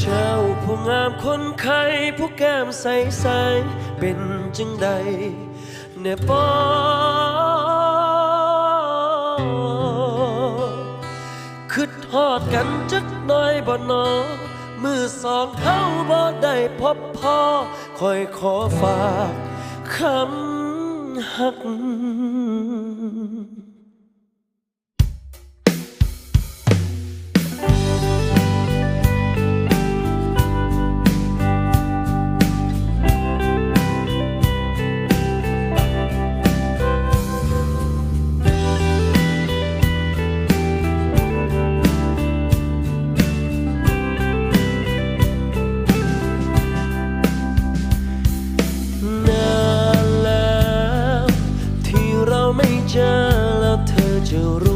เจ้าผู้งามคนไข้ผู้แก้มใสใสเป็นจังใดเนปอคิดทอดกันจักหน่อยบ่นอ มือสองเฮาบ่ได้พบพ่อคอยขอฝากคำหัก จอแล้วเธอจะรู้